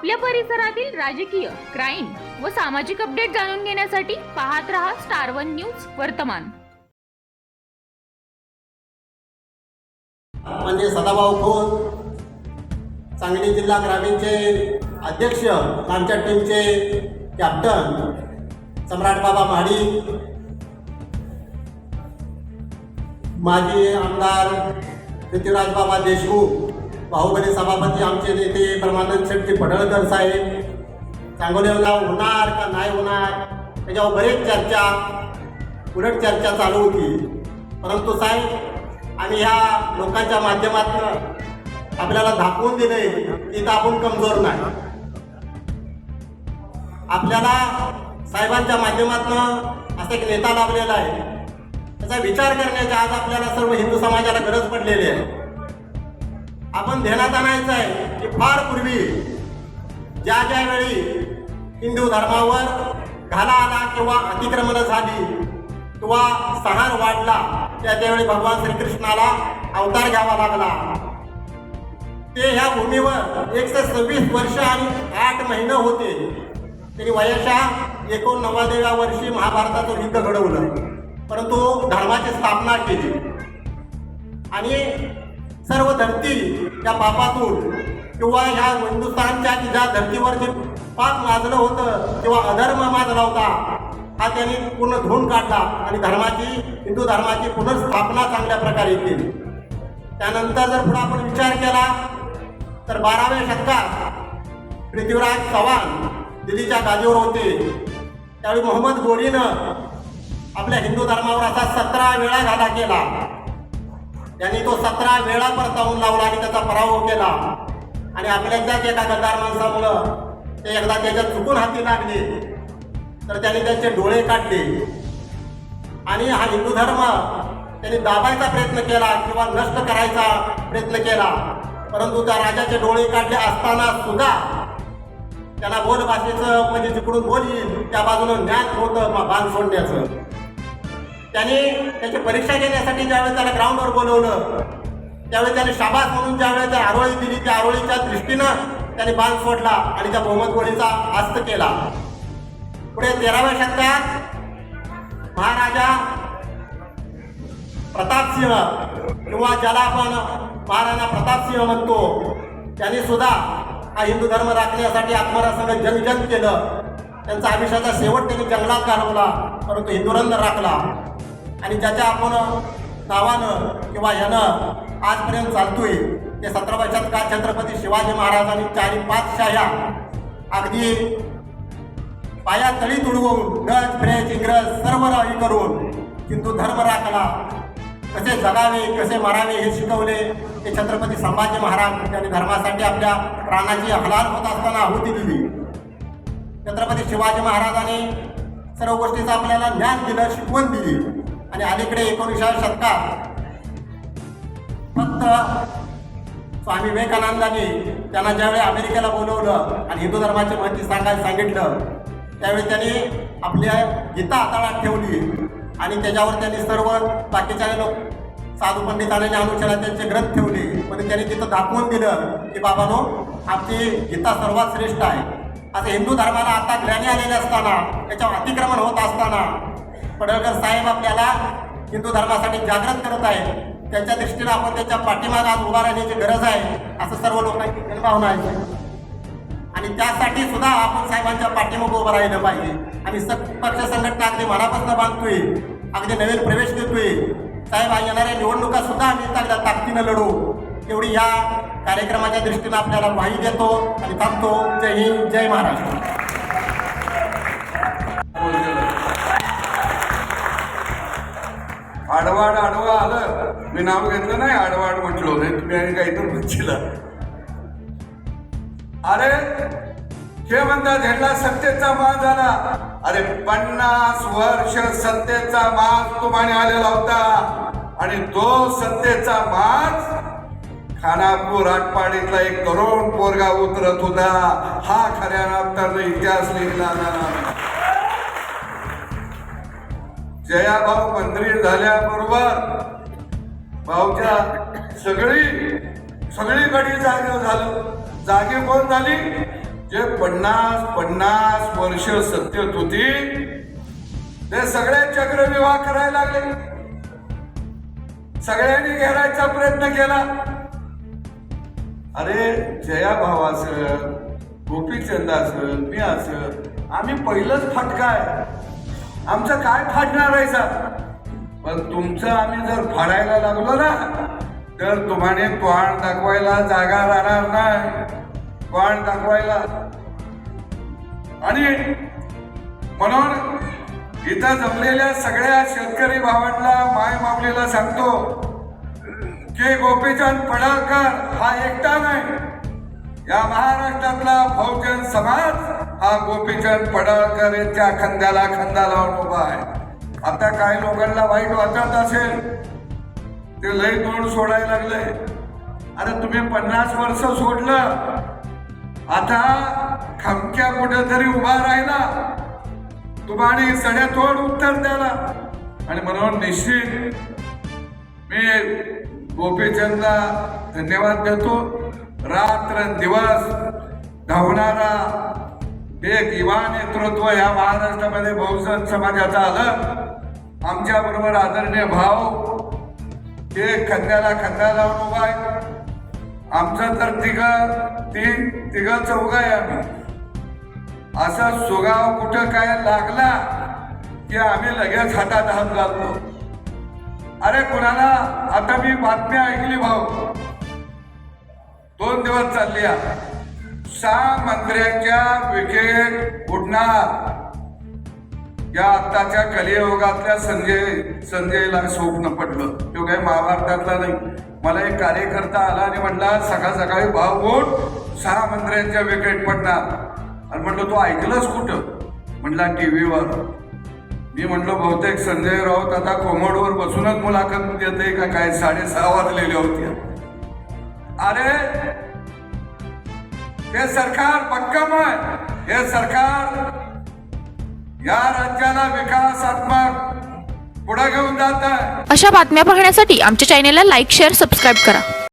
आपल्या परिसरातील राजकीय क्राईम व सामाजिक अपडेट जाणून घेण्यासाठी पाहत रहा स्टार वन न्यूज वर्तमान. म्हणजे सदाभाऊ खोत सांगली जिल्हा ग्रामीणचे अध्यक्ष आमच्या टीमचे कॅप्टन सम्राट बाबा महाडी माजी आमदार पृथ्वीराज बाबा देशमुख बाहुबली सभापती आमचे नेते परमानंद शेट्टी पडळकर साहेब सांगोलीला होणार का नाही होणार त्याच्यावर बरेच चर्चा उलट चर्चा चालू होती. परंतु साहेब आम्ही ह्या लोकांच्या माध्यमातून आपल्याला दाखवून दिले की इथं आपण कमजोर नाही. आपल्याला साहेबांच्या माध्यमातून असा एक नेता लाभलेला आहे. त्याचा विचार करण्याची आज आपल्याला सर्व हिंदू समाजाला गरज पडलेली आहे. आपण ध्यानात आणायचं आहे की फार पूर्वी ज्या ज्या वेळी हिंदू धर्मावर घाला आला किंवा अतिक्रमण झाली किंवा सहार वाढला त्या त्यावेळी भगवान श्रीकृष्णाला अवतार घ्यावा लागला. ते ह्या भूमीवर एकशे सव्वीस वर्ष आणि आठ महिने होते. त्यांनी वयाच्या एकोणनव्वदाव्या वर्षी महाभारताचं युद्ध घडवलं. परंतु धर्माची स्थापना केली. आणि सर्व धरती त्या पापातून किंवा ह्या हिंदुस्थानच्या ज्या धर्तीवर जे पाप माजलं होतं किंवा अधर्म माजला होता हा त्यांनी पूर्ण धुवून काढला आणि धर्माची हिंदू धर्माची पुनर्स्थापना चांगल्या प्रकारे केली. त्यानंतर जर पुढे आपण विचार केला तर बाराव्या शतकात पृथ्वीराज चव्हाण दिल्लीच्या गादीवर होते. त्यावेळी मोहम्मद गोरीनं आपल्या हिंदू धर्मावर असा सतरा वेळा घाला केला. त्यांनी तो सतरा वेळा परतावून लावला आणि त्याचा पराभव केला. आणि आपल्याच्याच एका गद्दार माणसामुळं ते एकदा त्याच्यात चुकून हाती लागले तर त्यांनी त्यांचे डोळे काढले. आणि हा हिंदू धर्म त्यांनी दाबायचा प्रयत्न केला किंवा नष्ट करायचा प्रयत्न केला. परंतु त्या राजाचे डोळे काढले असताना सुद्धा त्याला बोल भाषेचं म्हणजे जिकडून बोल येईल त्या बाजूनं ज्ञान होतं बांध सोडण्याचं. त्याने त्याची परीक्षा घेण्यासाठी ज्यावेळेस त्याला ग्राउंडवर बोलवलं त्यावेळी त्याने शाबास म्हणून ज्यावेळेस त्या आरोळी दिली त्या आरोळीच्या दृष्टीनं त्याने बाल सोडला आणि त्या मोहम्मद गोळीचा आस्त केला. पुढे तेराव्या शतकात महाराजा प्रतापसिंह किंवा ज्याला आपण महाराणा प्रतापसिंह म्हणतो त्यांनी सुद्धा हा हिंदू धर्म राखण्यासाठी आत्मरासंग जनजन केलं. त्यांचा आयुष्याचा शेवट त्यांनी जंगलात घालवला परंतु हिंदुरंग राखला. आणि ज्याच्या आपण नावानं किंवा ह्यानं आजपर्यंत चालतोय ते सतराव्या शतकात छत्रपती शिवाजी महाराजांनी चारी पाच शाह्या अगदी पाया तळी तुडवून डच फ्रेंच इंग्रज सर्व राही करून हिंदू धर्म राखला. कसे जगावे कसे मरावे हे शिकवले ते छत्रपती संभाजी महाराज त्यांनी धर्मासाठी आपल्या प्राणाची हलाल होत असताना आहुती दिली. छत्रपती शिवाजी महाराजांनी सर्व गोष्टीचं आपल्याला ज्ञान दिलं शिकवण दिली. आणि अलीकडे एकोणीसाव्या शतकात फक्त स्वामी विवेकानंदांनी त्यांना ज्यावेळी अमेरिकेला बोलवलं आणि हिंदू धर्माची माहिती सांगायला सांगितलं त्यावेळी त्यांनी आपल्या गीता हाताळात ठेवली आणि त्याच्यावर त्यांनी सर्व बाकीच्या लोक साधू पंडितांनी अनुषंगाने त्यांचे ग्रंथ ठेवले. पण त्यांनी तिथं दाखवून दिलं की बाबानो आमची गीता सर्वात श्रेष्ठ आहे. असं हिंदू धर्माला आता ग्रहणी आलेले असताना त्याच्यावर अतिक्रमण होत असताना पडळकर साहेब आपल्याला हिंदू धर्मासाठी जागृत करत आहे त्यांच्या दृष्टीनं आपण त्याच्या पाठीमाग आज उभा राहण्याची गरज आहे असं सर्व लोकांची जनभावना आहे. आणि त्यासाठी सुद्धा आपण साहेबांच्या पाठीमाग उभं राहिलं पाहिजे. आम्ही स पक्ष संघटना अगदी मनापासून बांधतोय अगदी नवीन प्रवेश देतोय. साहेब येणाऱ्या निवडणुका सुद्धा आम्ही चांगल्या ताकदीनं लढू. एवढी या कार्यक्रमाच्या दृष्टीनं आपल्याला माहिती देतो आणि थांबतो. जय हिंद जय महाराष्ट्र. आडवाड आडवा आलं. मी नाव घेतलं नाही आडवाड म्हटलो. नाही तुम्ही आणि काहीतरी म्हणशील. अरे हे म्हणतात ह्याला सत्तेचा मान झाला. अरे पन्नास वर्ष सत्तेचा माज तुम्हाला आलेला होता. आणि तो सत्तेचा माज खानापूर आटपाडीतला एक तरुण पोरगा उतरत होता. हा खऱ्या तर इतिहास लिहिला जाणार. जया भाऊ मंत्री झाल्याबरोबर भाऊच्या सगळी सगळीकडे जागे झालं. जागे कोण झाली? जे पन्नास पन्नास वर्ष सत्तेत होती ते सगळे चक्रविवाह करायला लागले. सगळ्यांनी घेरायचा प्रयत्न केला. अरे जया भाव असेल गोपीचंद असेल मी असं आम्ही पहिलंच फाटकाय. आमचं काय फाटणार आहे सर? पण तुमचं आम्ही जर फाडायला लागलो ना तर तुम्हाला तोंड दाखवायला जागा राहणार नाही. तोंड दाखवायला. आणि म्हणून इथं जमलेल्या सगळ्या शेतकरी भावांना माय माऊलीला सांगतो की गोपीचंद पडळकर हा एकटा नाही. या महाराष्ट्रातला बहुजन समाज हा गोपीचंद पडळकर यांच्या खांद्याला खांदा लावून उभा आहे. आता काही लोकांना वाईट वाटत असेल. ते लय तोंड सोडायला लागले अरे तुम्ही पन्नास वर्ष सोडलं. आता खमक्या कुठेतरी उभा राहिला. तुम्हाला सड्या सड्यातोड उत्तर द्याला आणि म्हणून निश्चित मी गोपीचंदला धन्यवाद देतो. रात्र दिवस धावणारा एक किंवा नेतृत्व या महाराष्ट्रामध्ये बहुजन समाजाचं आलं. आमच्या बरोबर आदरणीय भाव ते खंद्याला खंदा लावून उभा आहे. आमचं तर तिघ तीन तिघ चौघ आहे आम्ही. असा सुगाव कुठं काय लागला की आम्ही लगेच हातात हात घालतो. अरे कुणाला? आता मी बातमी ऐकली भाऊ. दोन दिवस चालली आहे. सहा मंत्र्यांच्या विकेट उडणार या आत्ताच्या कलियुगातल्या संजय संजयला स्वप्न पडलं. तो काही महाभारतातला नाही. मला एक कार्यकर्ता आला आणि म्हणला सकाळ सकाळी भाव होऊन सहा मंत्र्यांच्या विकेट पडणार. आणि म्हटलं तू ऐकलंच कुठं? म्हणला टीव्हीवर. मी म्हटलो बहुतेक संजय राऊत आता कोमडवर बसूनच मुलाखत देते का? काय साडेसहा वाजलेल्या होत्या अरे हे सरकार भक्कम आहे. हे सरकार या राज्याला विकासात्मक पुढे घेऊन जात आहे. अशा बातम्या पाहण्यासाठी आमच्या चॅनेलला लाईक शेअर सबस्क्राईब करा.